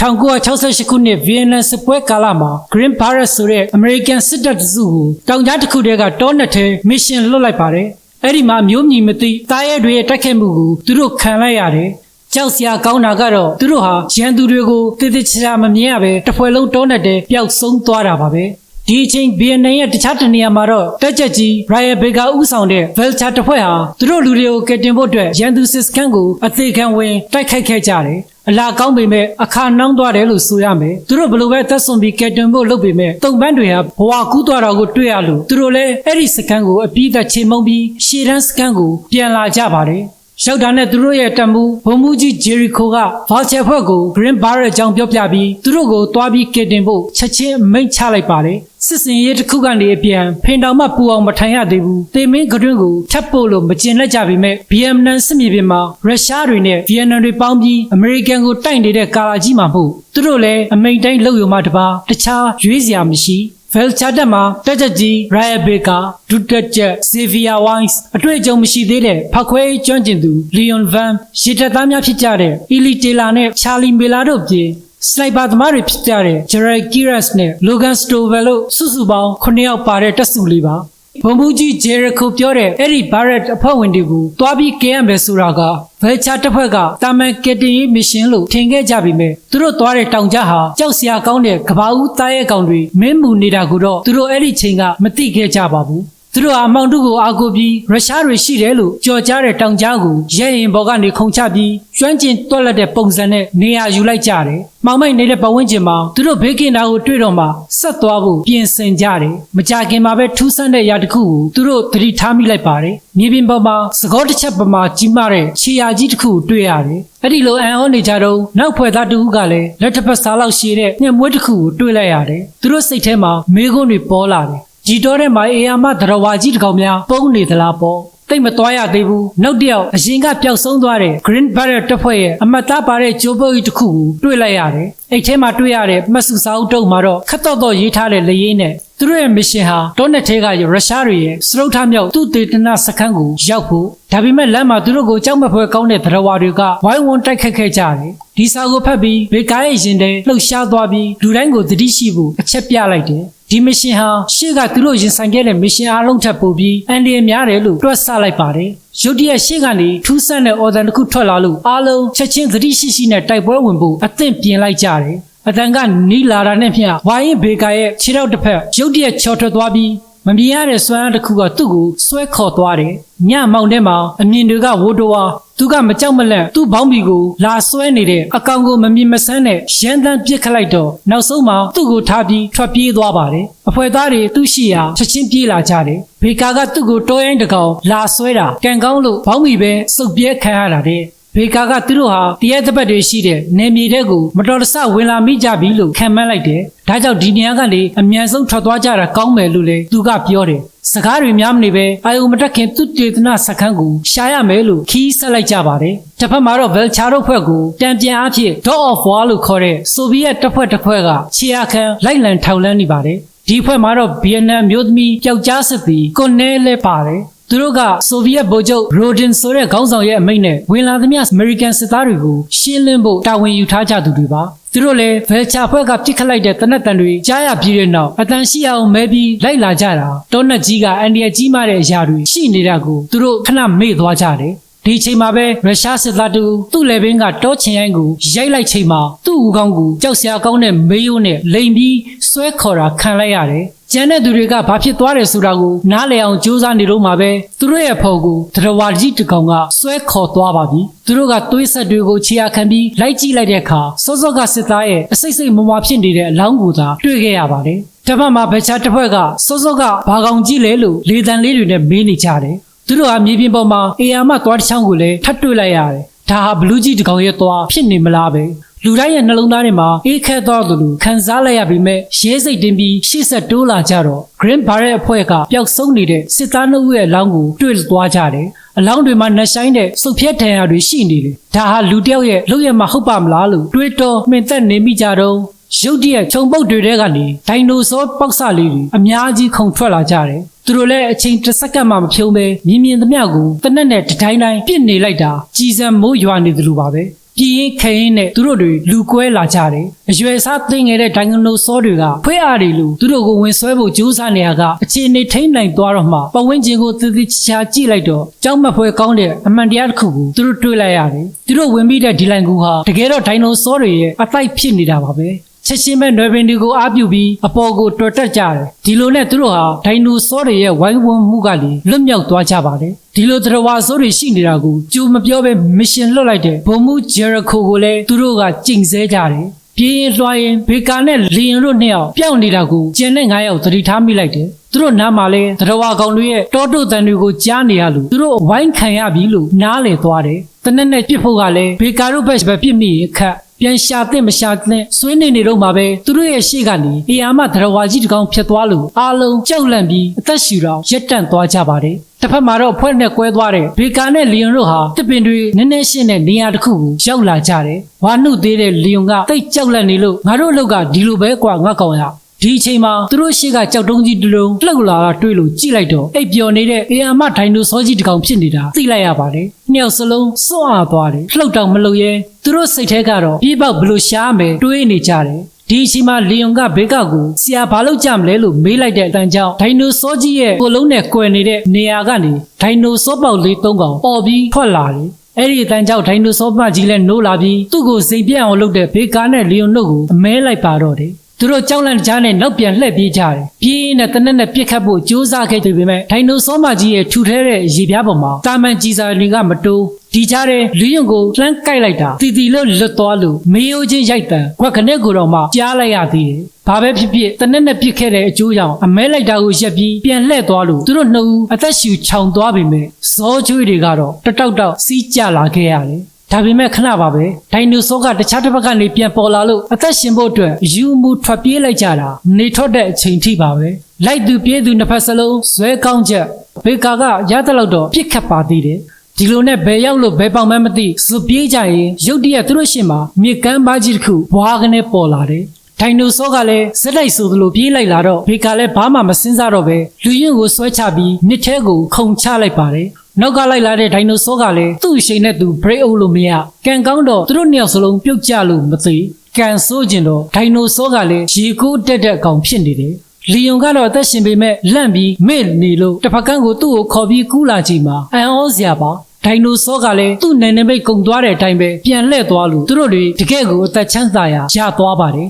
1968ခုနှစ်ဗီယက်နမ်စစ်ပွဲကာလမှာ Green Beret ဆိုတဲ့ American စစ်တပ်တစုကိုတောင်ကြားတစ်ခုတည်းကတောနက်ထဲမစ်ရှင်လွတ်လိုက်ပါတယ်။အဲ့ဒီမှာမျိုးမြည်မသိတားရဲတွေရဲ့တိုက်ခိုက်မှုကိုသူတို့ခံလိုက်ရတယ်။ကြောက်စရာကောင်းတာကတော့သူတို့ဟာရန်သူတွေကိုတည်တည်ချာချာမမြင်ရပဲတစ်ဖွဲ့လုံးတောနက်ထဲပျောက်ဆုံးသွားတာပါပဲ။ဒီအချိန်ဗီယက်နမ်ရဲ့တခြားတနေရာမှာတော့တက်ချက်ကြီး Ryan Baker ဦးဆောင်တဲ့ Vulture တပ်ဖွဲ့ဟာသူတို့လူတွေကိုကယ်တင်ဖို့အတွက်ရန်သူစစ်စခန်းကိုအသေးခံဝင်တိုက်ခိုက်ခဲ့ကြတယ်။ အလာကောင်းပေမဲ့အခါနှောင်းသွားတယ်လို့ဆိုရမယ်သူတို့ဘလို့ပဲသက်ဆွန်ပြီးကယ်တင်ဖို့လုပ်ပေမဲ့တုံပန်းတွေဟာဘဝကူးသွားတာကိုတွေ့ရလို့သူတို့လည်းအဲ့ဒီစကန်ကိုအပြီးသက်ချေမှုန်းပြီးရှေ့တန်းစကန်ကိုပြန်လာကြပါတယ် ရောက်တာနဲ့သူတို့ရဲ့တပ်မှုဘုံမူကြီးဂျယ်ရီခိုကဗာချယ်ဖွဲ့ကို Green Barrel အကြောင်းပြောပြပြီးသူတို့ကိုတွားပြီးကယ်တင်ဖို့ချက်ချင်းမိန့်ချလိုက်ပါတယ်စစ်စင်ရေးတစ်ခုကနေအပြန်ဖင်တောင်မှပူအောင်မထိုင်ရသေးဘူးတေမင်းကတွင်းကိုထပ်ပို့လို့မကျင်လက်ကြပေမဲ့ဗီယက်နမ်စစ်မြေပြင်မှာရုရှားတွေနဲ့ဗီယက်နမ်တွေပေါင်းပြီးအမေရိကန်ကိုတိုက်နေတဲ့ကာလာကြီးမှာမဟုတ်သူတို့လည်းအမိန်တိုင်းလှုပ်ရုံမှတပါတခြားရွေးစရာမရှိ ဗယ်ချာတက်မှာတက်ချက်ကြီးရိုင်ယာဘေကာဒူတက်ချက်ဇေဗီယာဝိုင်းစ်အတွေ့အကြုံမရှိသေးတဲ့ဖောက်ခွဲကျွမ်းကျင်သူလီယွန်ဗန်ရှီတက်သားများဖြစ်ကြတဲ့အီလီတေလာနဲ့ချာလီမေလာတို့ပြင်စနိုက်ပါသမားတွေဖြစ်ကြတဲ့ဂျရိုက်ကီရက်စ်နဲ့လိုဂန်စတိုဗယ်လို့စုစုပေါင်း9ယောက်ပါတဲ့တက်စုလေးပါ ဘုံဘူးကြီးဂျေရခိုပြောတဲ့အဲ့ဒီဘာရက်အဖွဲ့ဝင်တွေကိုတွားပြီးကဲရမယ်ဆိုတာကဗယ်ချာတစ်ဖွဲ့ကတာမန်ကက်တင်ရေးမစ်ရှင်လို့ထင်ခဲ့ကြပြီမဲ့သူတို့တွားတဲ့တောင်ကြားဟာကြောက်စရာကောင်းတဲ့ကဘာဦးသားရဲ့ကောင်တွေမင်းမူနေတာကိုတော့သူတို့အဲ့ဒီချိန်ကမသိခဲ့ကြပါဘူး သူတို့အမောင်တုကိုအာကိုပြီးရုရှားတွေရှိတယ်လို့ကြော်ကြားတဲ့တောင်ကြားကိုရဲရင်ဘော်ကနေခုန်ချပြီးကျွမ်းကျင်တွက်လက်တဲ့ပုံစံနဲ့နေရာယူလိုက်ကြတယ်။မောင်မိုက်နေတဲ့ပတ်ဝန်းကျင်မှာသူတို့ဘေးကင်တာကိုတွေ့တော့မှဆက်သွားဖို့ပြင်ဆင်ကြတယ်။မကြခင်မှာပဲထူးဆန်းတဲ့အရာတစ်ခုကိုသူတို့သတိထားမိလိုက်ပါတယ်။မြေပြင်ပေါ်မှာသကောတစ်ချက်ပမာကြီးမားတဲ့ခြေရာကြီးတစ်ခုကိုတွေ့ရတယ်။အဲ့ဒီလိုအန်အောနေကြတော့နောက်ဖွဲ့သားတူကလည်းလက်တစ်ဖက်စားလောက်ရှည်တဲ့ညှက်မွေးတစ်ခုကိုတွေ့လိုက်ရတယ်။သူတို့စိတ်ထဲမှာမေးခွန်းတွေပေါ်လာတယ်။ ជីတော်ထဲမှာအေယာမဒရဝါကြီးတစ်ကောင်များပုံနေသလားပေါ့တိတ်မသွားရသေးဘူးနောက်တစ်ယောက်အရင်ကပျောက်ဆုံးသွားတဲ့ Green Barrel တပ်ဖွဲ့ရဲ့အမတ်သားပါတဲ့ဂျိုးပုတ်ကြီးတစ်ခုကိုတွေ့လိုက်ရတယ်အဲ့ထဲမှာတွေ့ရတဲ့မှတ်စုစာအုပ်တုပ်မှာတော့ခတ်တော့တော့ရေးထားတဲ့လေရင်နဲ့သူတို့ရဲ့မစ်ရှင်ဟာတောနက်ထဲကရုရှားတွေရဲ့စရုပ်ထမြောက်သူတေတနာစခန်းကိုရောက်ဖို့ဒါပေမဲ့လမ်းမှာသူတို့ကိုကြောက်မဖွဲကောင်းတဲ့သရဝါတွေကဝိုင်းဝန်းတိုက်ခတ်ခဲ့ကြတယ်ဒီစာကိုဖတ်ပြီးဘေကားရဲ့ရင်ထဲလှုပ်ရှားသွားပြီးလူတိုင်းကိုသတိရှိဖို့အချက်ပြလိုက်တယ် ဒီမရှင်ဟာရှေ့ကသူတို့ရင်ဆိုင်ခဲ့တဲ့မရှင်အားလုံးထပ်ပို့ပြီးအန်ဒီရများတယ်လို့တွက်ဆလိုက်ပါတယ်ရုတ်တရက်ရှေ့ကနေထူးဆန်းတဲ့အော်ဒန်တစ်ခုထွက်လာလို့အားလုံးချက်ချင်းသတိရှိရှိနဲ့တိုက်ပွဲဝင်ဖို့အသင့်ပြင်လိုက်ကြတယ်အတန်ကနီးလာတာနဲ့မျှဝိုင်းဘေကာရဲ့ခြေထောက်တစ်ဖက်ရုတ်တရက်ချော်ထွက်သွားပြီး မမြင်ရတဲ့စွမ်းအားတစ်ခုကသူ့ကိုဆွဲခေါ်သွားတယ်။ညမောင်ထဲမှာအမြင်တွေကဝိုးတိုးဝါသူကမကြောက်မလန့်သူ့ဘောင်းဘီကိုလာဆွဲနေတဲ့အကောင်ကိုမမြင်မဆန်းနဲ့ရန်တမ်းပစ်ခလိုက်တော့နောက်ဆုံးမှာသူ့ကိုထားပြီးထွက်ပြေးသွားပါတယ်။အဖွဲသားတွေသူ့ရှိရာချက်ချင်းပြေးလာကြတယ်။ဘေကာကသူ့ကိုတောရိုင်းတကောင်လာဆွဲတာကံကောင်းလို့ဘောင်းဘီပဲစုပ်ပြဲခံရတာတဲ့။ ဘေကာကသူတို့ဟာတရက်တစ်ပတ်တွေရှိတဲ့နေမြေတဲ့ကိုမတော်တဆဝင်လာမိကြပြီလို့ခံမှန်းလိုက်တယ်။ဒါကြောင့်ဒီနေရာကနေအမြန်ဆုံးထွက်သွားကြတာကောင်းမယ်လို့လေသူကပြောတယ်။စကားတွေများမနေပဲအာယုံမတက်ခင်သူတေသနာစခန်းကိုရှာရမယ်လို့ခီးဆက်လိုက်ကြပါတယ်။တစ်ဖက်မှာတော့ဗယ်ချာတို့ဖွဲ့ကိုတံပြန်အားဖြင့် Dog of War လို့ခေါ်တဲ့ဆိုဗီယက်တပ်ဖွဲ့တစ်ဖွဲ့ကခြေအခမ်းလိုက်လံထောက်လန်းနေပါတယ်။ဒီဖွဲ့မှာတော့ဗီယက်နမ်မျိုးသမီးပျောက်ကြားစစ်သည်ကွန်နဲလဲပါတယ်။ သူတို့ကဆိုဗီယက်ဗိုလ်ချုပ်ရိုဒင်ဆိုတဲ့ခေါင်းဆောင်ရဲ့အမိန့်နဲ့ဝင်လာသမျှအမေရိကန်စစ်သားတွေကိုရှင်းလင်းဖို့တာဝန်ယူထားကြသူတွေပါသူတို့လည်းဗယ်ချာဖွဲ့ကပြစ်ခတ်လိုက်တဲ့တနက်တန်တွေကြားရပြီးတဲ့နောက်အတန်ရှိအောင်မဲပြီးလိုက်လာကြတာတောနက်ကြီးကအန်ဒီယာကြီးမားတဲ့အရာတွေရှိနေတာကိုသူတို့ခဏမေ့သွားကြတယ် ဒီချိန်မှာပဲရုရှားစစ်သားတူသူ့လေဘင်းကတောချင်ရိုင်းကိုရိုက်လိုက်ချိန်မှာသူ့ဦးခေါင်းကိုကြောက်စရာကောင်းတဲ့မေးရိုးနဲ့လိမ်ပြီးဆွဲခေါ်တာခံလိုက်ရတယ်။ကျန်တဲ့သူတွေကဘာဖြစ်သွားတယ်ဆိုတာကိုနားလည်အောင်ကြိုးစားနေလို့မှပဲသူတို့ရဲ့ဖော်ကိုတရဝါကြီးတကောင်ကဆွဲခေါ်သွားပါပြီ။သူတို့ကသွေးဆက်တွေကိုခြေအခမ်းပြီးလိုက်ကြည့်လိုက်တဲ့အခါစောစောကစစ်သားရဲ့အစိတ်စိတ်မမွာဖြစ်နေတဲ့အလောင်းကိုသာတွေ့ခဲ့ရပါတယ်။တပတ်မှာဗချာတစ်ဖွဲ့ကစောစောကဘာကောင်ကြည့်လဲလို့လေတံလေးတွေနဲ့မေးနေကြတယ်။ သူတို့ဟာမြေပြင်ပေါ်မှာအေယာမသွားတစ်ချောင်းကိုလည်းထပ်တွေ့လိုက်ရတယ်။ဒါဟာဘလူးကြီးတကောင်ရဲ့သွားဖြစ်နေမလားပဲ။လူတိုင်းရဲ့နှလုံးသားထဲမှာအေးခက်သွားသလိုခံစားလိုက်ရပေမဲ့ရဲစိတ်တင်ပြီးရှေ့ဆက်တိုးလာကြတော့ Green Barrel အဖွဲ့ကပျောက်ဆုံးနေတဲ့စစ်သားနှုတ်ရဲ့အလောင်းကိုတွေ့သွားကြတယ်။အလောင်းတွေမှာနှဆိုင်တဲ့စုပ်ဖြတ်ထန်ရာတွေရှိနေတယ်။ဒါဟာလူတစ်ယောက်ရဲ့လုပ်ရမှာဟုတ်ပါမလားလို့တွေးတောမှင်သက်နေမိကြတော့ ရုတ်တရက်ခြုံပုတ်တွေထဲကနေဒိုင်နိုဆောပေါက်စလေးတွေအများကြီးခုန်ထွက်လာကြတယ်။သူတို့လည်းအချိန်တစ်စက္ကန့်မှမဖြုံးပဲမြင်မြင်သမျှကိုတနက်နဲ့တတိုင်းတိုင်းပြစ်နေလိုက်တာကြည်စံမိုးရွာနေသလိုပါပဲ။ပြည်ရင်ခရင်နဲ့သူတို့တွေလူကွဲလာကြတယ်အရွယ်စားသိငယ်တဲ့ဒိုင်ဂနိုဆောတွေကဖွဲအားတွေလူသူတို့ကိုဝင်ဆွဲဖို့ကြိုးစားနေရကအခြေအနေထိမ့်နိုင်သွားတော့မှပဝင်းချင်းကိုသေသေးချာကြည့်လိုက်တော့ကြောက်မက်ဖွဲကောင်းတဲ့အမှန်တရားတစ်ခုကိုသူတို့တွေ့လိုက်ရတယ်သူတို့ဝင်ပြီးတဲ့ဒီလိုင်ကူဟာတကယ်တော့ဒိုင်နိုဆောတွေရဲ့အတိုက်ဖြစ်နေတာပါပဲ ချက်ချင်းပဲနွယ်ပင်တွေကိုအားပြုပြီးအပေါ်ကိုတော်တက်ကြတယ်ဒီလိုနဲ့သူတို့ဟာဒိုင်နိုဆောတွေရဲ့ဝိုင်းဝန်းမှုကလေလွတ်မြောက်သွားကြပါတယ်ဒီလိုသတ္တဝါဆိုးတွေရှိနေတာကိုကြိုမပြောပဲမစ်ရှင်လွတ်လိုက်တဲ့ဘုံမှုဂျေရခိုကိုလည်းသူတို့ကကြိမ်ဆဲကြတယ်ပြင်းရင်လွှားရင်ဘေကာနဲ့လီယန်တို့နှစ်ယောက်ပြောင်းနေတာကိုကျန်တဲ့၅ယောက်သတိထားမိလိုက်တယ်သူတို့နားမှာလဲသတ္တဝါကောင်တွေရဲ့တောတုတန်တွေကိုကြားနေရလို့သူတို့ဝိုင်းခံရပြီလို့နားလေသွားတယ်တနက်နဲ့ပြစ်ဖို့ကလည်းဘေကာတို့ဘက်ပဲပြစ်မိရင်ခက် ပြန်ရှာတဲ့မရှာတဲ့ဆွေးနေနေတော့မှာပဲသူတို့ရဲ့ရှေ့ကနေအေယာမသရဝါကြီးတကောင်ဖြစ်သွားလို့အားလုံးကြောက်လန့်ပြီးအသက်ရှူတော့ရက်တန့်သွားကြပါတယ်တစ်ဖက်မှာတော့ဖွဲ့နဲ့ကွဲသွားတဲ့ဘေကာနဲ့လီယွန်တို့ဟာတစ်ပင်တွေနည်းနည်းရှင်းတဲ့နေရာတစ်ခုကိုရောက်လာကြတယ်ဝါနုသေးတဲ့လီယွန်ကတိတ်ကြောက်လန့်နေလို့ငါတို့အလုပ်ကဒီလိုပဲကွာငါကောင်ရ ဒီအချိန်မှာသူတို့ရှေ့ကကြောက်တုံးကြီးတစ်လုံးလှုပ်လာတာတွေ့လို့ကြည့်လိုက်တော့အိပ်ပျော်နေတဲ့အေယာမဒိုင်နိုဆောကြီးတစ်ကောင်ဖြစ်နေတာသိလိုက်ရပါတယ်။နှစ်ယောက်စလုံးစွန့်အားသွားတယ်။လှုပ်တောင်မလှုပ်ရဲသူတို့စိတ်ထဲကတော့ပြေးပေါက်ဘလို့ရှားမယ်တွေးနေကြတယ်။ဒီအချိန်မှာလီယွန်ကဘေကကိုဆရာဘာလုပ်ကြမလဲလို့မေးလိုက်တဲ့အတန်ကြောင့်ဒိုင်နိုဆောကြီးရဲ့ကိုလုံးနဲ့ကွယ်နေတဲ့နေရာကနေဒိုင်နိုဆောပေါက်လေးသုံးကောင်ပေါ်ပြီးထွက်လာတယ်။အဲ့ဒီအတန်ကြောင့်ဒိုင်နိုဆောမကြီးလည်းနိုးလာပြီးသူ့ကိုစိတ်ပြန့်အောင်လုပ်တဲ့ဘေကာနဲ့လီယွန်တို့ကိုအမဲလိုက်ပါတော့တယ်။ သူတို့ကြောက်လန့်ကြားနဲ့နောက်ပြန်လှည့်ပြေးကြတယ်။ပြေးနဲ့တနက်နဲ့ပြစ်ခတ်ဖို့ကြိုးစားခဲ့တယ်ပေမဲ့ဒိုင်နိုဆောမကြီးရဲ့ထူထဲတဲ့ရေပြားပေါ်မှာတာမန်ကြီးစာတွေကမတိုးဒီကြားတဲ့လူယုံကိုလှမ်းကိုက်လိုက်တာတီတီလို့လွတ်သွားလို့မေယိုချင်းရိုက်တန်ခွက်ခနဲ့ကိုတော့မှကြားလိုက်ရသေးတယ်။ဘာပဲဖြစ်ဖြစ်တနက်နဲ့ပြစ်ခဲ့တဲ့အကျိုးကြောင့်အမဲလိုက်တာကိုရက်ပြီးပြန်လှည့်သွားလို့သူတို့နှစ်ဦးအသက်ရှူချောင်သွားပေမဲ့ဇောချွေးတွေကတော့တတောက်တောက်စီးကြလာခဲ့ရတယ်။ ဒါပေမဲ့ခဏပါပဲဒိုင်နိုဆောကတခြားတစ်ဘက်ကနေပြန်ပေါ်လာလို့အသက်ရှင်ဖို့အတွက်ယူမှုထွက်ပြေးလိုက်ကြတာနေထွက်တဲ့အချိန်ထိပါပဲလိုက်သူပြေးသူနှစ်ဖက်စလုံးဇွဲကောင်းချက်ဘေကာကရတဲ့လောက်တော့ပြစ်ခတ်ပါသေးတယ်ဒီလိုနဲ့ဘယ်ရောက်လို့ဘယ်ပေါင်မှမသိစပြေးကြရင်ရုတ်တရက်သူတို့ရှင်မှာမြေကမ်းပါးကြီးတစ်ခုဘွားကနေပေါ်လာတယ်ဒိုင်နိုဆောကလည်းစက်လိုက်ဆိုသလိုပြေးလိုက်လာတော့ဘေကာလည်းဘာမှမစင်းစားတော့ပဲလူယွန့်ကိုဆွဲချပြီးမြစ်ထဲကိုခုန်ချလိုက်ပါတယ် နောက်ကလိုက်လာတဲ့ဒိုင်နိုဆောကလည်းသူ့အရှိန်နဲ့သူ break အုပ်လို့မရကန်ကောင်းတော့သူတို့နှစ်ယောက်စလုံးပြုတ်ကျလို့မသိကန်ဆိုးကျင်တော့ဒိုင်နိုဆောကလည်းရေကိုးတက်တဲ့အကောင်ဖြစ်နေတယ်လီယွန်ကတော့အသက်ရှင်ပေမဲ့လန့်ပြီးမေ့နေလို့တစ်ဖက်ကန်းကိုသူ့ကိုခေါ်ပြီးကူးလာချိန်မှာအံ့ဩစရာပါဒိုင်နိုဆောကလည်းသူ့နယ်နိမိတ်ကုံသွားတဲ့အတိုင်းပဲပြန်လှည့်သွားလို့သူတို့တွေတကယ့်ကိုအသက်ချမ်းသာရာရသွားပါတယ်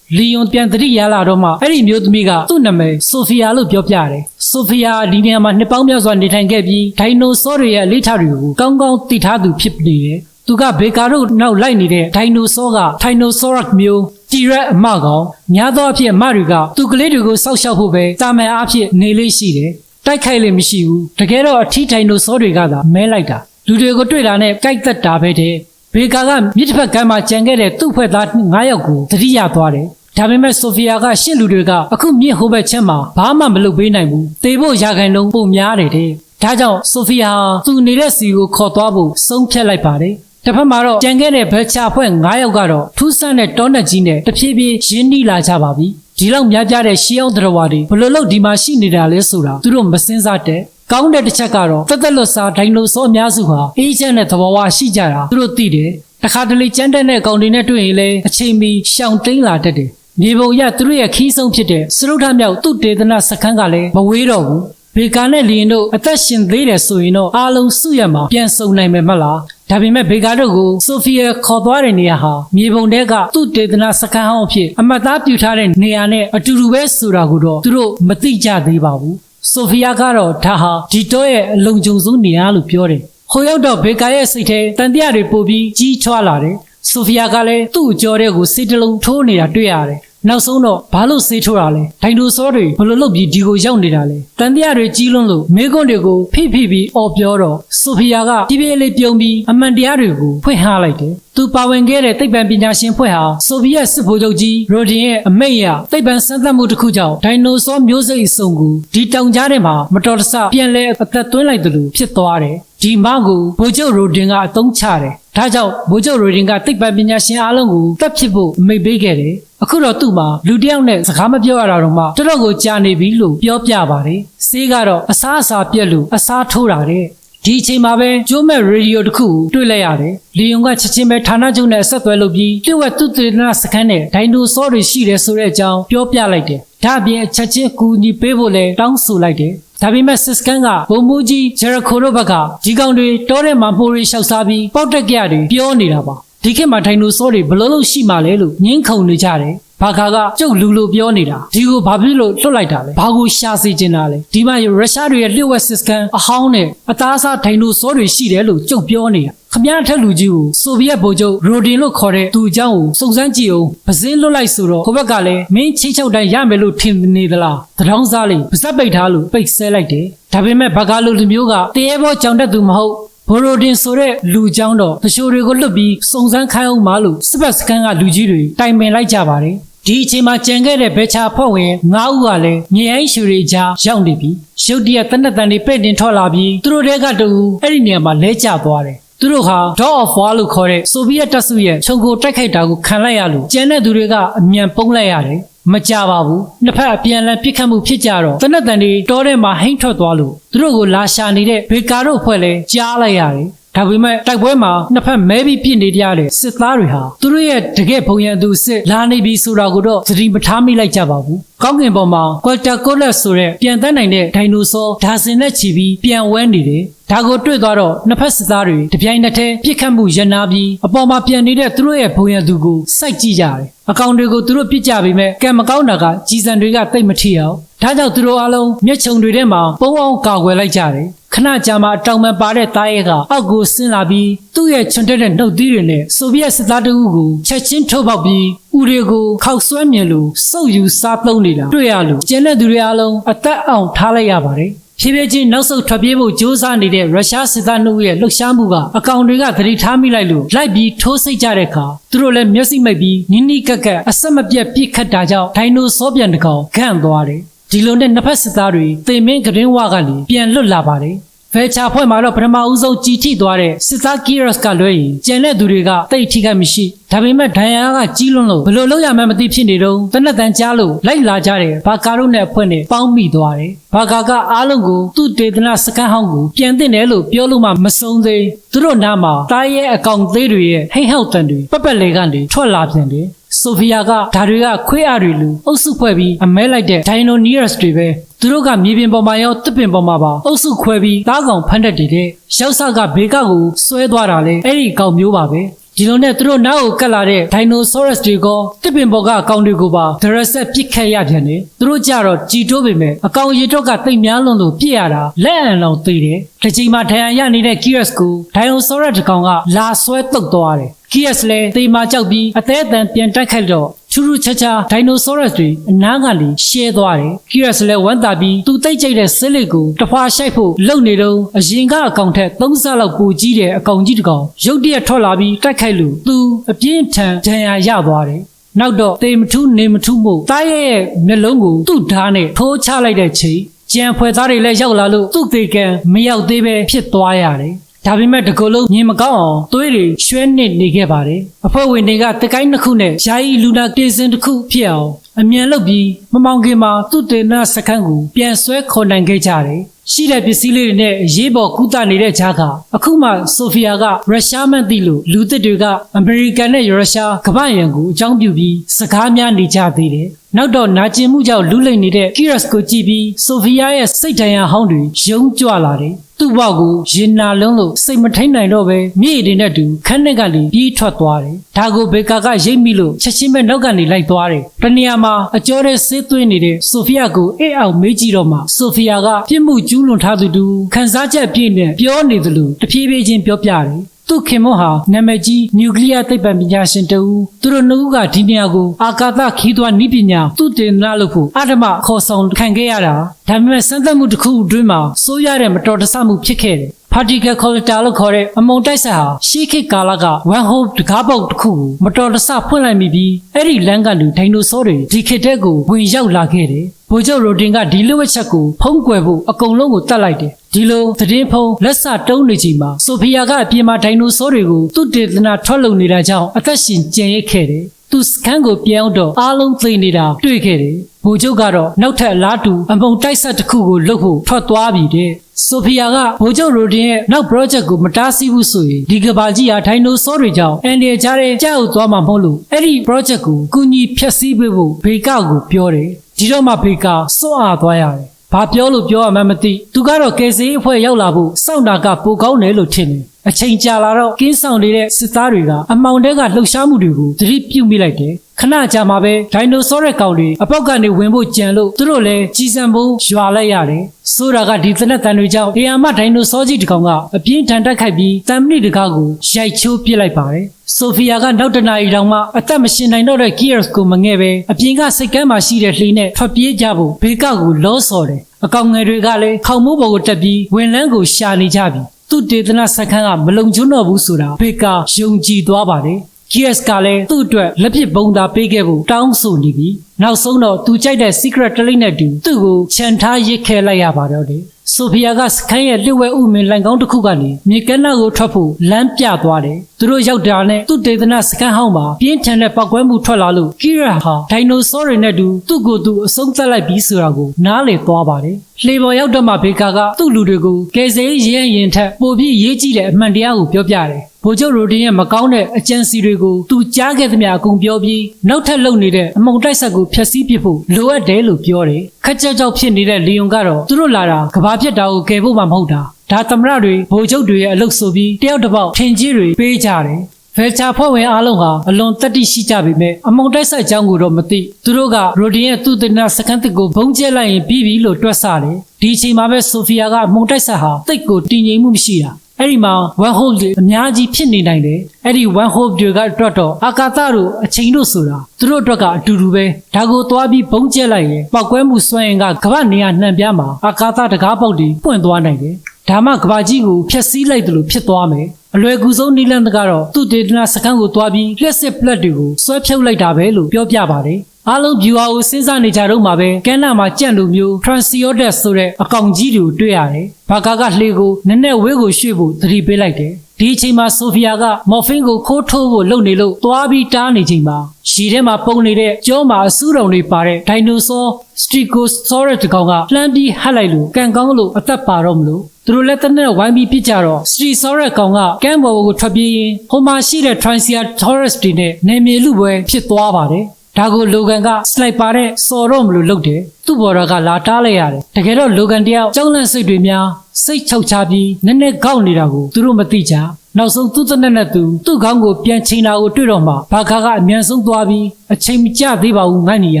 လီယွန်ပြန်တတိရလာတော့မှအဲ့ဒီမျိုးသမီးကသူ့နာမည်ဆိုဖီယာလို့ပြောပြတယ်။ဆိုဖီယာဒီနေရာမှာနှစ်ပေါင်းများစွာနေထိုင်ခဲ့ပြီးဒိုင်နိုဆောတွေရဲ့အလေးထားတွေကိုကောင်းကောင်းသိထားသူဖြစ်နေတယ်။သူကဘေကာတို့နောက်လိုက်နေတဲ့ဒိုင်နိုဆောကထိုင်နိုဆောရက်မျိုးတီရက်အမကောင်များသောအားဖြင့်အမတွေကသူကလေးတွေကိုစောက်ရှောက်ဖို့ပဲတာမန်အားဖြင့်နေလေးရှိတယ်။တိုက်ခိုက်လည်းမရှိဘူး။တကယ်တော့အထီးဒိုင်နိုဆောတွေကသာမဲလိုက်တာ။လူတွေကိုတွေ့တာနဲ့ကြိုက်သက်တာပဲတဲ့။ ဘေကာကမြစ်တစ်ဖက်ကမ်းမှာကြံခဲ့တဲ့သူ့ဖွဲ့သား9ယောက်ကိုတတိယသွားတယ်။ဒါပေမဲ့ဆိုဖီယာကရှင့်လူတွေကအခုမြင့်ဟိုဘက်ချက်မှာဘာမှမလုပ်ပေးနိုင်ဘူး။တေဖို့ရာခိုင်နှုန်းပုံများတယ်တဲ့။ဒါကြောင့်ဆိုဖီယာဟာသူနေတဲ့စီကိုခေါ်သွားဖို့ဆုံးဖြတ်လိုက်ပါတယ်။တစ်ဖက်မှာတော့ကြံခဲ့တဲ့ဘယ်ချာဖွဲ့9ယောက်ကတော့ထူးဆန်းတဲ့တောနက်ကြီးနဲ့တဖြည်းဖြည်းရင်းနှီးလာကြပါပြီ။ဒီလောက်များပြားတဲ့ရှီအောင်တော်ဝါတွေဘယ်လိုလုပ်ဒီမှာရှိနေတာလဲဆိုတာသူတို့မစင်စားတဲ့ ကောင်းတဲ့တစ်ချက်ကတော့တက်တက်လွတ်စားဒိုင်နိုဆောအများစုဟာအေးချမ်းတဲ့သဘောဝရှိကြတာသူတို့သိတယ်တခါတလေကြမ်းတဲ့တဲ့ကောင်တွေနဲ့တွေ့ရင်လည်းအချိန်မီရှောင်တိန်လာတတ်တယ်မြေပုံရသူတို့ရဲ့ခီးဆုံးဖြစ်တဲ့စရုထမြောက်သူတေသနာစခန်းကလည်းမဝေးတော့ဘူးဘေကာနဲ့လီယင်တို့အသက်ရှင်သေးတယ်ဆိုရင်တော့အားလုံးစုရမှာပြန်စုံနိုင်မယ်မဟုတ်လားဒါပေမဲ့ဘေကာတို့ကိုဆိုဖီယာခေါ်သွားတဲ့နေရာဟာမြေပုံတဲကသူ့တေသနာစခန်းဟောင်းအဖြစ်အမတ်သားပြုထားတဲ့နေရာနဲ့အတူတူပဲဆိုတာကိုတော့သူတို့မသိကြသေးပါဘူး ဆိုဖီယာကတော့ဒါဟာဒီတော့ရဲ့အလုံခြုံဆုံးနေရာလို့ပြောတယ်ဟိုရောက်တော့ဘေကာရဲ့စိတ်ထဲတန်တရားတွေပို့ပြီးကြီးထွားလာတယ်ဆိုဖီယာကလည်းသူ့အကြော်တဲ့ကိုစိတ်တလုံးထိုးနေတာတွေ့ရတယ် နောက်ဆုံးတော့ဘာလို့ဆေးထိုးတာလဲဒိုင်နိုဆောတွေဘယ်လိုလုပ်ပြီးဒီကိုရောက်နေတာလဲတန်တရားတွေကြီးလွန်းလို့မေကွန်းတွေကိုဖိဖိပြီးအော်ပြောတော့ဆိုဖီယာကပြပြလေးပြုံးပြီးအမှန်တရားတွေကိုဖွင့်ဟလိုက်တယ်သူပါဝင်ခဲ့တဲ့သိပ္ပံပညာရှင်ဖွဲ့ဟာဆိုဗီယက်စစ်ဗိုလ်ချုပ်ကြီးရိုဒင်ရဲ့အမိန့်အရသိပ္ပံစမ်းသပ်မှုတစ်ခုကြောင့်ဒိုင်နိုဆောမျိုးစိတ်အစုံကိုဒီတောင်ကြားထဲမှာမတော်တဆပြန်လဲအသက်သွင်းလိုက်တယ်လို့ဖြစ်သွားတယ်ဒီမောင်ကိုဗိုလ်ချုပ်ရိုဒင်ကအသုံးချတယ် ဒါကြောင့်ဗိုလ်ချုပ်ရိုဒင်ကသိပ္ပံပညာရှင်အားလုံးကိုတက်ဖြစ်ဖို့အမိန့်ပေးခဲ့တယ်အခုတော့သူ့မှာလူတစ်ယောက်နဲ့စကားမပြောရတာတော့မှတော်တော်ကိုကြာနေပြီလို့ပြောပြပါတယ်ဆေးကတော့အစားအစာပြက်လို့အစားထိုးတာတဲ့ဒဒီအချိန်မှာပဲကျိုးမဲ့ရေဒီယိုတစ်ခုကိုတွေ့လိုက်ရတယ်။လီယွန်ကချက်ချင်းပဲဌာနချုပ်နဲ့အဆက်အသွယ်လုပ်ပြီးလျှို့ဝှက်သူတေသနစခန်းနဲ့ဒိုင်နိုဆောတွေရှိတယ်ဆိုတဲ့အကြောင်းပြောပြလိုက်တယ်။ဒါအပြင်အချက်ချင်းအကူအညီပေးဖို့လည်းတောင်းဆိုလိုက်တယ်။ ဒါပေမဲ့စစ်စကန်ကဘုံမူကြီးဂျေရခိုတို့ဘက်ကဒီကောင်တွေတောထဲမှာမှုတွေရှောက်စားပြီးပေါက်တက်ကြတွေပြောနေတာပါဒီခေတ်မှာဒိုင်နိုဆောတွေဘယ်လိုလုပ်ရှိမှလဲလို့ညှင်းခုန်နေကြတယ် ဘာခါကကျုပ်လူလိုပြောနေတာဒီကိုဘာဖြစ်လို့လွတ်လိုက်တာလဲဘာကိုရှာစေချင်တာလဲဒီမှာရုရှားတွေရဲ့လျှို့ဝှက်စစ်စကန်အဟောင်းနဲ့အသားအစားဒိုင်နိုဆောတွေရှိတယ်လို့ကျုပ်ပြောနေတာခမရထက်လူကြီးကိုဆိုဗီယက်ဗိုလ်ချုပ်ရိုဒင်လို့ခေါ်တဲ့သူအကြောင်းကိုစုံစမ်းကြည့်အောင်ပစင်းလွတ်လိုက်ဆိုတော့ဟိုဘက်ကလည်းမင်းချိတ်ချုပ်တိုင်းရမယ်လို့ထင်နေသလားတရောင်းစားလေးပါဇက်ပိတ်ထားလို့ပိတ်ဆဲလိုက်တယ်ဒါပေမဲ့ဘကာလိုလူမျိုးကတရေဘောကြောင်တက်သူမဟုတ် ဘိုရိုဒင်ဆိုတဲ့လူเจ้าတော့တချို့တွေကိုလွတ်ပြီးစုံစမ်းခိုင်းအောင်မလို့စစ်ဘက်စကန်ကလူကြီးတွေတိုင်ပင်လိုက်ကြပါတယ်ဒီအချိန်မှာကြံခဲ့တဲ့ဘဲချာဖွဲ့ဝင်၅ဦးကလည်းမြေအိုင်းရှူရီကြားရောက်နေပြီရုတ်တရက်တနက်တန်တွေပဲ့တင်ထွက်လာပြီးသူတို့တွေကတူအဲ့ဒီနေရာမှာလဲကျသွားတယ်သူတို့ဟာ Dog of War လို့ခေါ်တဲ့ဆိုဗီယက်တပ်စုရဲ့ခြုံကိုတိုက်ခိုက်တာကိုခံလိုက်ရလို့ကျန်တဲ့သူတွေကအမြန်ပုံလိုက်ရတယ် မကြပါဘူးနှစ်ဖက်အပြန်အလှန်ပြစ်ခတ်မှုဖြစ်ကြတော့တနက်တန်တွေတောထဲမှာဟိမ့်ထွက်သွားလို့သူတို့ကိုလာရှာနေတဲ့ဘေကာတို့အဖွဲ့လဲကြားလိုက်ရတယ် ဒါပေမဲ့တိုက်ပွဲမှာနှစ်ဖက်မဲပြီးပြစ်နေကြတဲ့စစ်သားတွေဟာသူတို့ရဲ့တကယ့်ဘုံရန်သူစစ်လာနေပြီဆိုတာကိုတော့သတိမထားမိလိုက်ကြပါဘူး။ကောင်းကင်ပေါ်မှာကွယ်တာကိုလက်ဆိုတဲ့ပြန်တန်းနိုင်တဲ့ဒိုင်နိုဆောဒါစင်နဲ့ချီပြီးပြန်ဝဲနေတယ်။ဒါကိုတွေ့သွားတော့နှစ်ဖက်စစ်သားတွေတပြိုင်နက်တည်းပြစ်ခတ်မှုရနာပြီးအပေါ်မှာပြန်နေတဲ့သူတို့ရဲ့ဘုံရန်သူကိုစိုက်ကြည့်ကြတယ်။အကောင်တွေကိုသူတို့ပြစ်ကြပေမဲ့ကံမကောင်းတာကကြီးစံတွေကတိတ်မထီအောင်။ဒါကြောင့်သူတို့အားလုံးမျက်ခြုံတွေထဲမှာပုံအောင်ကာကွယ်လိုက်ကြတယ်။ ခဏကြာမှအတောင်ပံပါတဲ့တားရဲကအောက်ကိုဆင်းလာပြီးသူ့ရဲ့ချွန်တက်တဲ့နှုတ်သီးတွေနဲ့ဆိုဗီယက်စစ်သားတအုပ်ကိုချက်ချင်းထုတ်ပေါက်ပြီးဦးတွေကိုခောက်ဆွဲမြင်လို့စုပ်ယူစားသုံးနေတာတွေ့ရလို့ကျန်တဲ့သူတွေအားလုံးအသက်အောင်ထားလိုက်ရပါတယ်ဖြည်းဖြည်းချင်းနောက်ဆုတ်ထွက်ပြေးဖို့ကြိုးစားနေတဲ့ရုရှားစစ်သားနှုတ်ရဲ့လှုပ်ရှားမှုကအကောင်တွေကသတိထားမိလိုက်လို့လိုက်ပြီးထိုးစိတ်ကြတဲ့အခါသူတို့လည်းမျက်စိမိတ်ပြီးနိနိကက်ကက်အဆက်မပြတ်ပြစ်ခတ်တာကြောင့်ဒိုင်နိုဆောပြန်တကောင်ဂန့်သွားတယ် ဒီလိုနဲ့နှစ်ဖက်စစ်သားတွေသေမင်းကရင်ဝါကနေပြန်လွတ်လာပါတယ်ဖဲချာဖွဲ့မှာတော့ပထမဦးဆုံးကြီးထိသွားတဲ့စစ်သားကီရပ်စ်ကလွဲရင်ကျန်တဲ့သူတွေကတိတ်ထိခိုက်မရှိဒါပေမဲ့ဒိုင်ယာကကြီးလွန်းလို့ဘယ်လိုလုပ်ရမှန်းမသိဖြစ်နေတော့တနက်တန်ကြားလို့လိုက်လာကြတဲ့ဘာကာတို့နဲ့အဖွဲ့နဲ့ပေါင်းမိသွားတယ်ဘာကာကအားလုံးကိုသူ့ဒေသနာစကန်ဟောင်းကိုပြန်တင်တယ်လို့ပြောလို့မှမဆုံးသေးသူတို့နားမှာတားရဲ့အကောင်သေးတွေရဲ့ဟိတ်ဟောက်တန်တွေပက်ပက်လေကနေထွက်လာပြန်တယ် ဆိုဖီယာကဒါတွေကခွေးအားတွေလူအုပ်စုဖွဲ့ပြီးအမဲလိုက်တဲ့ဒိုင်နိုနီရပ်စ်တွေပဲသူတို့ကမြေပြင်ပေါ်မှာရောတစ်ပင်ပေါ်မှာပါအုပ်စုခွဲပြီးတားကောင်ဖမ်းတတ်တယ်တဲ့ရောက်ဆကဘေကကိုဆွဲသွားတာလေအဲ့ဒီကောင်မျိုးပါပဲ ဒီလိုနဲ့သူတို့နောက်ကိုကတ်လာတဲ့ Dinosaurus တွေကတစ်ပင်ပေါ်ကအကောင်တွေကိုပါဒရဆက်ပစ်ခတ်ရပြန်တယ်သူတို့ကြတော့ကြည်တိုးပေမဲ့အကောင်ရေတော့ကတိတ်များလွန်းလို့ပြစ်ရတာလက်အံလောင်သေးတယ်တစ်ချိန်မှာဒဏ်ရာရနေတဲ့ Kiras ကို Dinosaurus တစ်ကောင်ကလာဆွဲတုတ်သွားတယ် Kias လည်းသေမာကြောက်ပြီးအသေးအတန်ပြန်တိုက်ခိုက်တော့ ချူရူချာချာဒိုင်နိုဆောရပ်စ်တွေအနားကနေရှဲသွားတယ်။ Kiras လည်းဝမ်းသာပြီးသူတိတ်ကြိတ်တဲ့ဆစ်လေးကိုတဖွာရှိုက်ဖို့လုံနေတော့အရင်ကအကောင်ထက်၃ဆလောက်ပိုကြီးတဲ့အကောင်ကြီးတစ်ကောင်ရုတ်တရက်ထွက်လာပြီးတိုက်ခိုက်လို့သူအပြင်းထန်ဒဏ်ရာရသွားတယ်။နောက်တော့တေမထူးနေမထူးမို့တားရဲ့မျက်လုံးကိုသူ့ဓာတ်နဲ့ထိုးချလိုက်တဲ့ချိန်ကြံဖွယ်သားတွေလည်းရောက်လာလို့သူ့သေးကံမရောက်သေးပဲဖြစ်သွားရတယ်။ ဒါပေမဲ့တကူလုံးမြင်မကောင်းအောင်သွေးတွေရွှဲနစ်နေခဲ့ပါတယ်။အဖွဲ့ဝင်တွေကတကိုင်းနှစ်ခုနဲ့ယာယီလူနာတေစင်တစ်ခုဖြစ်အောင်အမြန်လုပ်ပြီးမမောင်ခင်မှာသူ့တေနာစခန်းကိုပြန်ဆွဲခေါ်နိုင်ခဲ့ကြတယ်။ရှိတဲ့ပစ္စည်းလေးတွေနဲ့ရေးပေါ်ကူတာနေတဲ့ဂျာကအခုမှဆိုဖီယာကရုရှားမှန်သိလို့လူသစ်တွေကအမေရိကန်နဲ့ရုရှားကမ္ဘာရန်ကိုအကြောင်းပြုပြီးစကားများနေကြသေးတယ်။နောက်တော့နာကျင်မှုကြောင့်လူလိမ့်နေတဲ့ကီရပ်စ်ကိုကြည့်ပြီးဆိုဖီယာရဲ့စိတ်ဒဏ်ရာဟောင်းတွေယုံကြွလာတယ်။ သူ့ဘောက်ကိုရင်နာလုံးလို့စိတ်မထိန်နိုင်တော့ပဲမြေတွေနဲ့တူခန်းနဲ့ကနေပြေးထွက်သွားတယ်။ဒါကိုဘေကာကရိပ်မိလို့ချက်ချင်းပဲနောက်ကနေလိုက်သွားတယ်။တနေရာမှာအကျော်တဲ့ဆေးသွင်းနေတဲ့ဆိုဖီယာကိုအိတ်အောင်မေးကြည့်တော့မှဆိုဖီယာကပြစ်မှုကျူးလွန်ထားသူတူခန်းစားချက်ပြည့်နဲ့ပြောနေသလိုတဖြည်းဖြည်းချင်းပြောပြတယ်။ သူခင်မွန်ဟာနာမည်ကြီးနျူကလ িয়ার သိပ္ပံပညာရှင်တူသူတို့နှစ်ဦးကဒီနေရာကိုအာကာသခီးသွွားနည်းပညာသူတင်နာလို့ဖို့အဓမ္မခေါ်ဆောင်ခံခဲ့ရတာဒါပေမဲ့စမ်းသပ်မှုတစ်ခုအတွင်းမှာစိုးရတဲ့မတော်တဆမှုဖြစ်ခဲ့တယ် particle collector လို့ခေါ်တဲ့အမုံတိုက်ဆက်ဟာရှေးခေတ်ကာလက one hole တကားပေါက်တစ်ခုကိုမတော်တဆဖွင့်လိုက်မိပြီးအဲ့ဒီလမ်းကနေဒိုင်နိုဆောတွေဒီခေတ်တဲ့ကိုဝင်ရောက်လာခဲ့တယ်။ဗိုလ်ချုပ်ရိုတင်ကဒီလိုဝက်ချက်ကိုဖုံးကွယ်ဖို့အကုန်လုံးကိုတတ်လိုက်တယ်။ဒီလိုသတင်းဖုံးလက်စတုံးနေချိန်မှာဆိုဖီယာကအပြင်မှာဒိုင်နိုဆောတွေကိုသူ့ဒေသနာထွက်လုံနေတာကြောင့်အသက်ရှင်ကျန်ရစ်ခဲ့တယ်။သူစခန်းကိုပြောင်းတော့အားလုံးသိနေတာတွေ့ခဲ့တယ်။ ဗိုလ်ချုပ်ကတော့နောက်ထပ်အလားတူအမုံတိုက်ဆက်တစ်ခုကိုလုပ်ဖို့ထွက်သွားပြီတဲ့။ဆိုဖီယာကဗိုလ်ချုပ်ရိုဒင်ရဲ့နောက် project ကိုမတားဆီးဘူးဆိုရင်ဒီကဘာကြီးဟာဒိုင်နိုဆောတွေကြောင့်အန်ဒီကြားတဲ့ကြောက်သွားမှာမဟုတ်လို့အဲ့ဒီ project ကိုကူညီဖျက်ဆီးပေးဖို့ဘေကာကိုပြောတယ်။ဒီတော့မှဘေကာစွန့်အားသွားရတယ်။ဘာပြောလို့ပြောရမှန်းမသိသူကတော့ကယ်ဆယ်ရေးအဖွဲ့ရောက်လာဖို့စောင့်တာကပိုကောင်းတယ်လို့ထင်တယ် အချိန်ကြာလာတော့ကင်းဆောင်နေတဲ့စစ်သားတွေကအမောင်တဲကလှုပ်ရှားမှုတွေကိုသတိပြုမိလိုက်တယ်ခဏကြာမှပဲဒိုင်နိုဆောရဲ့ကောင်တွေအပေါက်ကနေဝင်ဖို့ကြံလို့သူတို့လည်းကြီးစံဖို့ရွာလိုက်ရတယ်ဆိုတာကဒီသနက်တန်တွေကြောင့်တရားမဒိုင်နိုဆောကြီးတစ်ကောင်ကအပြင်းထန်တက်ခိုက်ပြီးတမ်မဏိတကားကိုရိုက်ချိုးပစ်လိုက်ပါတယ်ဆိုဖီယာကနောက်တနာရီတောင်မှအသက်မရှင်နိုင်တော့တဲ့ Gears ကိုမငဲ့ပဲအပြင်ကစိတ်ကမ်းမှာရှိတဲ့လှေနဲ့ထွက်ပြေးကြဖို့ဘေးကကိုလောဆော်တယ်အကောင်ငယ်တွေကလည်းခေါင်မိုးပေါ်ကိုတက်ပြီးဝင်လန်းကိုရှာနေကြပြီ သူတေသနာစခန်းကမလုံကျွန်းတော့ဘူးဆိုတာဘေကယုံကြည်သွားပါတယ် GS ကလည်းသူ့အတွက်လက်ပစ်ပုံသာပေးခဲ့ဖို့တောင်းဆိုနေပြီနောက်ဆုံးတော့သူကြိုက်တဲ့ secret တလိမ့်နဲ့တူသူ့ကိုခြံထားရစ်ခဲလိုက်ရပါတော့တယ် ဆိုဖီယာကစခန်းရဲ့လျှို့ဝဲဥမင်လိုင်ကောင်းတစ်ခုကနေမြေကမ်းနားကိုထွက်ဖို့လမ်းပြသွားတယ်သူတို့ရောက်တာနဲ့သူ့ဒေသနာစခန်းဟောင်းမှာပြင်းထန်တဲ့ပောက်ကွဲမှုထွက်လာလို့ကီရာဟာဒိုင်နိုဆောတွေနဲ့တူသူ့ကိုယ်သူအဆုံးသတ်လိုက်ပြီးဆိုတာကိုနားလည်သွားပါတယ်လှေပေါ်ရောက်တော့မှဘေကာကသူ့လူတွေကိုကယ်ဆယ်ရေးရင်ရင်ထက်ပိုပြီးရေးကြည့်တဲ့အမှန်တရားကိုပြောပြတယ် ဗိုလ်ချုပ်ရိုဒင်ရဲ့မကောင်းတဲ့အကြံစီတွေကိုသူကြားခဲ့သမျှအကုန်ပြောပြီးနောက်ထပ်လုပ်နေတဲ့အမုံတိုက်ဆက်ကိုဖျက်ဆီးပစ်ဖို့လိုအပ်တယ်လို့ပြောတယ်။ခက်ကြက်ကြောက်ဖြစ်နေတဲ့လီယွန်ကတော့သူတို့လာတာကဘာဖြစ်တာကိုကယ်ဖို့မှမဟုတ်တာ။ဒါသမရတွေဗိုလ်ချုပ်တွေရဲ့အလုပ်ဆိုပြီးတယောက်တစ်ပေါက်ထင်ကြီးတွေပေးကြတယ်။ဖယ်ချာဖွဲ့ဝင်အားလုံးဟာအလွန်တက်တိရှိကြပေမဲ့အမုံတိုက်ဆက်အကြောင်းကိုတော့မသိသူတို့ကရိုဒီရဲ့သူ့တင်နာစကန်တစ်ကိုဘုံကျဲလိုက်ရင်ပြီးပြီလို့တွက်ဆတယ်ဒီအချိန်မှာပဲဆိုဖီယာကအမုံတိုက်ဆက်ဟာတိတ်ကိုတည်ငြိမ်မှုမရှိတာ အဲ့ဒီမှာ one hole တွေအများကြီးဖြစ်နေနိုင်တယ်အဲ့ဒီ one hole တွေကအတွက်တော့အာကာသတို့အချိန်တို့ဆိုတာသူတို့အတွက်ကအတူတူပဲဒါကိုသွားပြီးဘုံကျက်လိုက်ရင်ပောက်ကွဲမှုစွမ်းအင်ကကမ္ဘာနေရာနှံပြားမှာအာကာသတကားပေါက်တွေပွင့်သွားနိုင်တယ်ဒါမှကဘာကြီးကိုဖျက်ဆီးလိုက်တယ်လို့ဖြစ်သွားမယ်အလွယ်ကူဆုံးနီလန်တကတော့သူ့ဒေသနာစကန်ကိုတွားပြီးလျှက်စစ်ပလက်တွေကိုဆွဲဖြုတ်လိုက်တာပဲလို့ပြောပြပါတယ် အားလုံး viewer ကိုစဉ်းစားနေကြတော့မှာပဲကမ်းနားမှာကြန့်လူမျိုး Transiodex ဆိုတဲ့အကောင်ကြီးတွေကိုတွေ့ရတယ်။ဘာကာကလှေကိုနည်းနည်းဝေးကိုရွှေ့ဖို့သတိပေးလိုက်တယ်။ဒီအချိန်မှာဆိုဖီယာကမော်ဖင်ကိုခိုးထိုးဖို့လုပ်နေလို့သွားပြီးတားနေချိန်မှာရှီထဲမှာပုံနေတဲ့ကြောမှာအဆူတော်တွေပါတဲ့ဒိုင်နိုဆောစတီကိုဆောရတကောင်ကလှမ်းပြီးဟတ်လိုက်လို့ကန်ကောင်းလို့အသက်ပါတော့မလို့သူတို့လက်သက်နဲ့ဝိုင်းပြီးပြစ်ကြတော့စတီဆောရက်ကောင်ကကမ်းပေါ်ကိုထွက်ပြေးရင်ဟိုမှာရှိတဲ့ Triceratops တွေနဲ့နေမြေလူပွဲဖြစ်သွားပါတယ် ဒါကိုလိုဂန်ကစလိုက်ပါတဲ့စော်တော့မလို့လုပ်တယ်သူ့ဘော်ရကလာတားလိုက်ရတယ်တကယ်တော့လိုဂန်တယောက်ကြောက်လန့်စိတ်တွေများစိတ်ချောက်ချပြီးနည်းနည်းကောက်နေတာကိုသူတို့မသိကြနောက်ဆုံးသူ့တနက်နဲ့သူသူ့ခေါင်းကိုပြန်ချိန်တာကိုတွေ့တော့မှဘာခါကအမြန်ဆုံးသွားပြီးအချိန်မကျသေးပါဘူးငတ်နေရ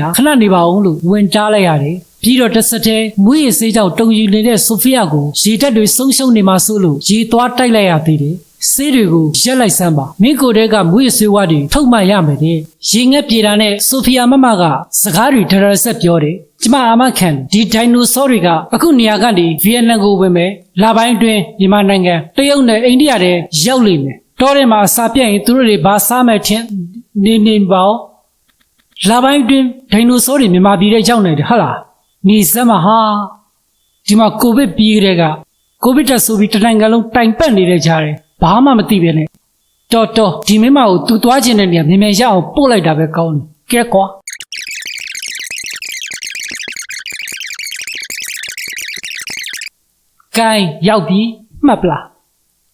ခဏနေပါအောင်လို့ဝင်တားလိုက်ရတယ်ပြီးတော့တစ်စက်တည်းမွေးရစေးကြောင့်တုံယူနေတဲ့ဆိုဖီယာကိုရေတက်တွေဆုံးရှုံးနေမှဆိုလို့ရေသွားတိုက်လိုက်ရသေးတယ် ဆေးတွေကိုရက်လိုက်စမ်းပါမင်းကိုယ်တည်းကမွေးဆေးဝါးတွေထုတ်မှရမယ်တဲ့ရေငက်ပြေတာနဲ့ဆိုဖီယာမမကစကားတွေဒရဆက်ပြောတယ်ကျမအာမခံဒီဒိုင်နိုဆောတွေကအခုနေရာကနေဗီယက်နမ်ကိုဝင်မယ်လာပိုင်းတွင်မြန်မာနိုင်ငံတရုတ်နဲ့အိန္ဒိယတွေရောက်လိမ့်မယ်တောထဲမှာအစာပြတ်ရင်သူတို့တွေဘာစားမယ်ထင်နေနေပါဦးလာပိုင်းတွင်ဒိုင်နိုဆောတွေမြန်မာပြည်ထဲရောက်နေတယ်ဟုတ်လားနေစမ်းမဟာဒီမှာကိုဗစ်ပြီးကြတဲ့ကကိုဗစ်တက်ဆိုပြီးတနိုင်ငံလုံးတိုင်ပတ်နေတဲ့ကြားတယ် ဘာမှမသိပဲနဲ့တော်တော်ဒီမိမကိုသူသွားခြင်းတဲ့နေရာမြင်မြန်ရအောင်ပို့လိုက်တာပဲကောင်းတယ်ကဲကွာဂိုင်းရောက်ပြီမှတ်ပလား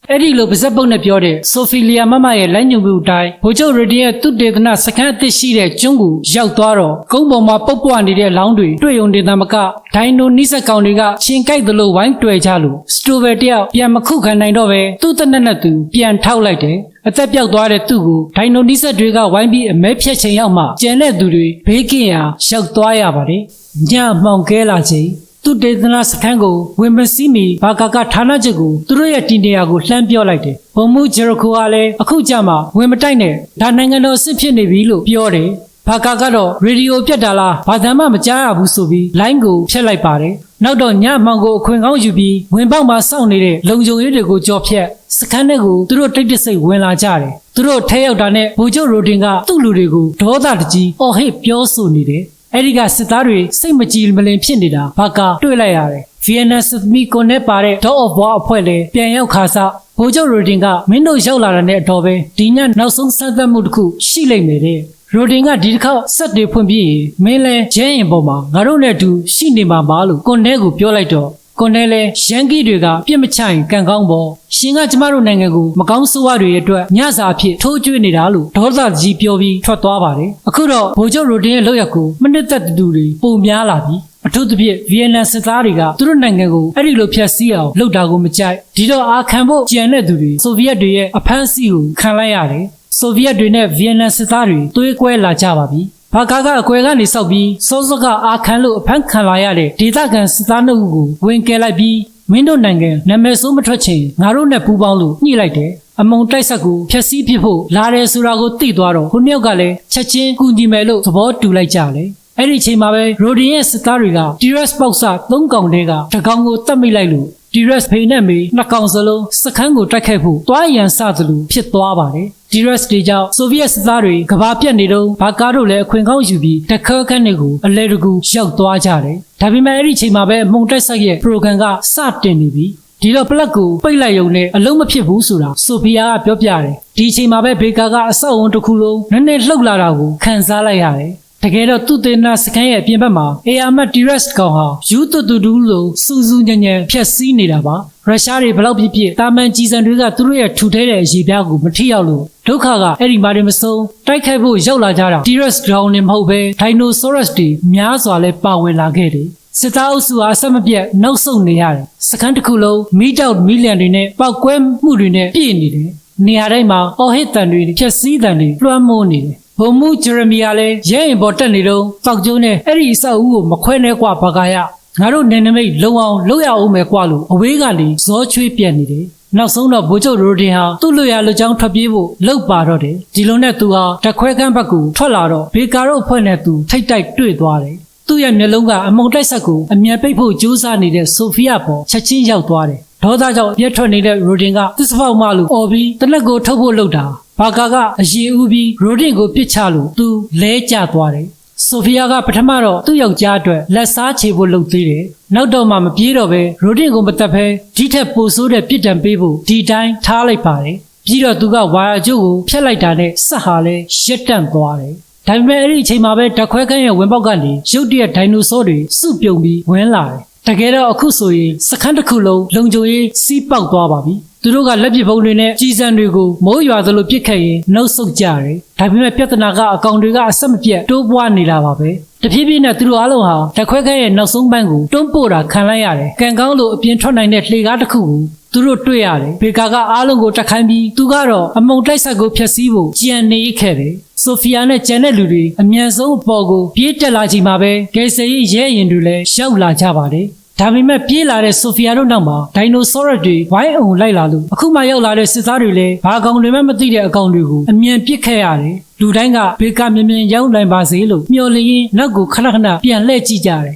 အဲ့ဒီလိုပါဇက်ပုတ်နဲ့ပြောတဲ့ဆိုဖီလီယာမမရဲ့လက်ညှိုးမှုအတိုင်းဘိုချိုရီဒီရဲ့သူတေသနာစခန်းအသစ်ရှိတဲ့ကျွန်းကိုရောက်သွားတော့ကုန်းပေါ်မှာပုတ်ပွားနေတဲ့အလောင်းတွေတွေ့ုံတင်သမကဒိုင်နိုနိစက်ကောင်တွေကရှင်ကြိုက်သလိုဝိုင်းတွေ့ကြလို့စတိုဗယ်တယောက်ပြန်မခုခံနိုင်တော့ပဲသူ့တနက်နဲ့သူပြန်ထောက်လိုက်တယ်အသက်ပြောက်သွားတဲ့သူ့ကိုဒိုင်နိုနီဆက်တွေကဝိုင်းပြီးအမဲဖြတ်ချိန်ရောက်မှကျန်တဲ့သူတွေဘေးကင်းရာရောက်သွားရပါတယ်ညမှောင်ကဲလာချိန် သူတေသနာစခန်းကိုဝင်မစီးမီဘာကာကဌာနချုပ်ကိုသူတို့ရဲ့တင်နေရာကိုလှမ်းပြောလိုက်တယ်။ဘုံမှုဂျေရခိုကလည်းအခုကြမှာဝင်မတိုက်နဲ့ဒါနိုင်ငံတော်စစ်ဖြစ်နေပြီလို့ပြောတယ်။ဘာကာကတော့ရေဒီယိုပြတ်တာလားဘာသာမှမကြားရဘူးဆိုပြီးလိုင်းကိုဖျက်လိုက်ပါတယ်။နောက်တော့ညမောင်ကိုအခွင့်ကောင်းယူပြီးဝင်ပေါက်မှာစောင့်နေတဲ့လုံခြုံရေးတွေကိုကြော်ဖြတ်စခန်းထဲကိုသူတို့တိတ်တဆိတ်ဝင်လာကြတယ်။သူတို့ထဲရောက်တာနဲ့ဘူကျုပ်ရိုတင်ကသူ့လူတွေကိုဒေါသတကြီးအော်ဟစ်ပြောဆိုနေတယ်။ အဲ့ဒီကစစ်သားတွေစိတ်မကြည်မလင်ဖြစ်နေတာဘာကတွေ့လိုက်ရတယ်။ Vienna Symphony ကိုနဲ့ပါတဲ့ Dog of War အဖွဲ့လည်းပြန်ရောက်ခါစားဘိုးချုပ်ရိုဒင်ကမင်းတို့ရောက်လာတဲ့အတွက်ပဲဒီညနောက်ဆုံးစမ်းသပ်မှုတစ်ခုရှိလိမ့်မယ်တဲ့။ရိုဒင်ကဒီတစ်ခေါက်ဆက်တွေဖွင့်ပြီးရင်မင်းလဲရဲရင်ပေါ်မှာငါတို့နဲ့အတူရှိနေမှာပါလို့ကွန်နဲကိုပြောလိုက်တော့ ကွန်နဲလဲရန်ကီတွေကပြစ်မချရင်ကံကောင်းပေါ်ရှင်ကကျမတို့နိုင်ငံကိုမကောင်းဆိုးဝါးတွေအတွက်ညစာအဖြစ်ထိုးကျွေးနေတာလို့ဒေါသကြီးပြောပြီးထွက်သွားပါတယ်အခုတော့ဗိုလ်ချုပ်ရိုဒင်ရဲ့လောက်ရက်ကိုမနစ်သက်တူတွေပုံများလာပြီအထူးသဖြင့်ဗီယက်နမ်စစ်သားတွေကသူတို့နိုင်ငံကိုအဲ့ဒီလိုဖျက်ဆီးအောင်လုပ်တာကိုမကြိုက်ဒီတော့အာခံဖို့ကြံတဲ့သူတွေဆိုဗီယက်တွေရဲ့အဖမ်းဆီးကိုခံလိုက်ရတယ်ဆိုဗီယက်တွေနဲ့ဗီယက်နမ်စစ်သားတွေသွေးကွဲလာကြပါပြီ ဘာကာကအကွယ်ကနေစောက်ပြီးစောစောကအာခံလို့အဖမ်းခံလာရတဲ့ဒေသခံစစ်သားနှုတ်ကိုဝင်ကယ်လိုက်ပြီးမင်းတို့နိုင်ငံနာမည်ဆိုးမထွက်ချင်ငါတို့နဲ့ပူးပေါင်းလို့ညှိလိုက်တယ်အမုံတိုက်ဆက်ကိုဖျက်ဆီးဖြစ်ဖို့လာတယ်ဆိုတာကိုသိသွားတော့ခုနှစ်ယောက်ကလည်းချက်ချင်းကူညီမယ်လို့သဘောတူလိုက်ကြတယ်အဲ့ဒီအချိန်မှာပဲရိုဒီရဲ့စစ်သားတွေကတီရက်စ်ပေါက်ဆာ၃កောင်တဲကတကောင်ကိုတတ်မိလိုက်လို့တီရက်စ်ဖေနဲ့မေနှစ်ကောင်စလုံးစခန်းကိုတိုက်ခိုက်ဖို့တွားရန်စသလိုဖြစ်သွားပါတယ် တီရက်စ်တွေကြောင့်ဆိုဗီယက်စစ်သားတွေကဘာပြတ်နေတော့ဘာကားတို့လည်းအခွင့်ကောင်းယူပြီးတခါခန်းတွေကိုအလဲတကူရောက်သွားကြတယ်ဒါပေမဲ့အဲ့ဒီအချိန်မှာပဲမုံတက်ဆက်ရဲ့ program ကစတင်နေပြီဒီတော့ပလက်ကိုပိတ်လိုက်ရုံနဲ့အလုံးမဖြစ်ဘူးဆိုတာဆိုဖီယာကပြောပြတယ်ဒီအချိန်မှာပဲဘေကာကအဆောက်အုံတစ်ခုလုံးနည်းနည်းလှုပ်လာတာကိုခံစားလိုက်ရတယ်တကယ်တော့သူတေနာစကန်ရဲ့အပြင်ဘက်မှာအေယာမတ်တီရက်စ်ကောင်ဟာယူတူတူတူလို့စူးစူးညံ့ညံ့ဖြက်စီးနေတာပါရုရှားတွေဘလောက်ဖြစ်ဖြစ်တာမန်ကြီးစံတွေကသူတို့ရဲ့ထူထဲတဲ့အရေးပြားကိုမထိရောက်လို့ ဒုက္ခကအဲ့ဒီမှာတွေမဆုံးတိုက်ခိုက်ဖို့ရောက်လာကြတာတီရက်စ်ဒေါင်းနေမဟုတ်ပဲဒိုင်နိုဆောရတ်တွေများစွာလဲပါဝင်လာခဲ့တယ်စစ်သားအုပ်စုဟာဆက်မပြတ်နှုတ်ဆုတ်နေရတယ်စခန်းတစ်ခုလုံးမီတောက်မီလီယံတွေနဲ့ပောက်ကွဲမှုတွေနဲ့ပြည့်နေတယ်နေရာတိုင်းမှာအော်ဟစ်တန်တွေဖြက်စီးတန်တွေလွှမ်းမိုးနေတယ်ဘုံမှုဂျရမီယာလည်းရဲရင်ပေါ်တက်နေတော့တောက်ကျိုးနဲ့အဲ့ဒီအဆောက်အဦကိုမခွဲနဲ့ကွာဘာကာရငါတို့နေနမိတ်လုံအောင်လုပ်ရအောင်မယ်ကွာလို့အဝေးကနေဇောချွေးပြက်နေတယ် နောက်ဆုံးတော့ဗိုလ်ချုပ်ရိုဒင်ဟာသူ့လွရလွချောင်းထွက်ပြေးဖို့လှုပ်ပါတော့တယ်ဒီလိုနဲ့သူဟာတခွဲကန်းဘက်ကိုထွက်လာတော့ဘေကာတို့အဖွဲ့နဲ့သူထိတ်တိုက်တွေ့သွားတယ်သူ့ရဲ့မျက်လုံးကအမုံတိုက်ဆက်ကိုအမြန်ပိတ်ဖို့ကြိုးစားနေတဲ့ဆိုဖီယာပေါ်ချက်ချင်းရောက်သွားတယ်ဒေါသကြောင့်ပြက်ထွက်နေတဲ့ရိုဒင်ကသစ္စာဖောက်မလို့អော်ပြီးတနက်ကိုထုတ်ဖို့လှုပ်တာဘာကာကအရေးဦးပြီးရိုဒင်ကိုပစ်ချလို့သူလဲကျသွားတယ် ဆိုဖီယာကပထမတော့သူ့ယောက်ျားအတွက်လက်စားချေဖို့လုပ်သေးတယ်။နောက်တော့မှမပြေးတော့ပဲရိုဒင်ကိုမတက်ဖဲဒီထက်ပိုဆိုးတဲ့ပြစ်ဒဏ်ပေးဖို့ဒီတိုင်းထားလိုက်ပါတယ်။ပြီးတော့သူကဝါယာကျုပ်ကိုဖျက်လိုက်တာနဲ့ဆက်ဟာလဲရက်တန့်သွားတယ်။ဒါပေမဲ့အဲ့ဒီအချိန်မှာပဲတခွဲခန်းရဲ့ဝင်ပေါက်ကနေရုတ်တရက်ဒိုင်နိုဆောတွေစုပြုံပြီးဝင်လာတယ်။တကယ်တော့အခုဆိုရင်စခန်းတစ်ခုလုံးလုံခြုံရေးစီးပေါက်သွားပါပြီ။ သူတို့ကလက်ပစ်ပုံးတွေနဲ့ကြီးစံတွေကိုမိုးရွာသလိုပစ်ခတ်ရင်နှုတ်ဆုတ်ကြတယ်။ဒါပေမဲ့ပြဿနာကအကောင်တွေကအဆက်မပြတ်တိုးပွားနေတာပါပဲ။တဖြည်းဖြည်းနဲ့သူတို့အားလုံးဟာတခွဲခဲရဲ့နောက်ဆုံးပိုင်းကိုတွန်းပို့တာခံလိုက်ရတယ်။ကံကောင်းလို့အပြင်ထွက်နိုင်တဲ့လှေကားတစ်ခုကိုသူတို့တွေ့ရတယ်။ဘေကာကအားလုံးကိုတက်ခိုင်းပြီးသူကတော့အမုံတိုက်ဆက်ကိုဖျက်ဆီးဖို့ကြံနေခဲ့တယ်။ဆိုဖီယာနဲ့ကျန်တဲ့လူတွေအမြန်ဆုံးအပေါ်ကိုပြေးတက်လာချိန်မှာပဲဂေဆယ်ရဲ့ရဲရင်တွေလည်းရောက်လာကြပါတယ်။ ဒါပေမဲ့ပြေးလာတဲ့ဆိုဖီယာတို့နောက်မှာဒိုင်နိုဆောရက်တွေဝိုင်းအောင်လိုက်လာလို့အခုမှရောက်လာတဲ့စစ်သားတွေလည်းဘာကောင်တွေမှမသိတဲ့အကောင်တွေကိုအမြန်ပစ်ခဲ့ရတယ်လူတိုင်းကဘေကာမြင်မြင်ရောက်နိုင်ပါစေလို့မျှော်လင့်ရင်းနောက်ကိုခဏခဏပြန်လှည့်ကြည့်ကြတယ်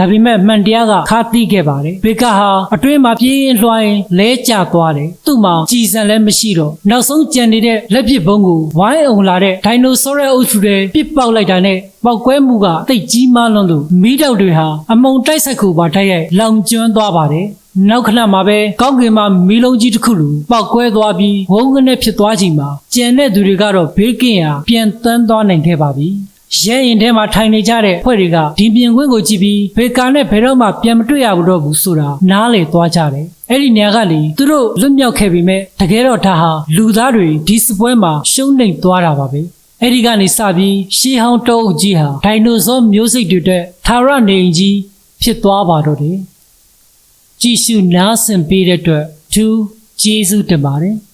ဒါပေမဲ့မှန်တရားကခါသိခဲ့ပါတယ်ဘေကာဟာအတွင်းမှာပြေးရင်လွှိုင်းလဲကျသွားတယ်သူ့မှာကြည်စံလည်းမရှိတော့နောက်ဆုံးကြံနေတဲ့လက်ပစ်ဘုံကိုဝိုင်းအောင်လာတဲ့ဒိုင်နိုဆောရဲ့အုပ်စုတွေပစ်ပေါက်လိုက်တာနဲ့ပောက်ကွဲမှုကတိတ်ကြီးမားလွန်းလို့မီးတောက်တွေဟာအမုံတိုက်ဆက်ခုပါတိုက်ရိုက်လောင်ကျွမ်းသွားပါတယ်နောက်ခဏမှာပဲကောင်းကင်မှာမီးလုံးကြီးတစ်ခုလိုပေါက်ကွဲသွားပြီးဝုန်းကနေဖြစ်သွားချိန်မှာကျန်တဲ့သူတွေကတော့ဘေးကင်းရာပြန်တန်းသွားနိုင်ခဲ့ပါပြီ ရဲရင်ထဲမှာထိုင်နေကြတဲ့ဖွဲ့တွေကဒီပြင်ခွင့်ကိုကြည့်ပြီးဘေကာနဲ့ဘယ်တော့မှပြန်မတွေ့ရဘူးတော့ဘူးဆိုတာနားလေသွားကြတယ်။အဲ့ဒီနေရာကလေသူတို့လွတ်မြောက်ခဲ့ပြီမဲ့တကယ်တော့ဒါဟာလူသားတွေဒီစပွဲမှာရှုံးနိမ့်သွားတာပါပဲ။အဲ့ဒီကနေစပြီးရှေးဟောင်းတောအုပ်ကြီးဟာဒိုင်နိုဆောမျိုးစိတ်တွေအတွက်သာရနေအိမ်ကြီးဖြစ်သွားပါတော့တယ်။ကြည့်ရှုနားဆင်ပေးတဲ့အတွက်သူကျေးဇူးတင်ပါတယ်။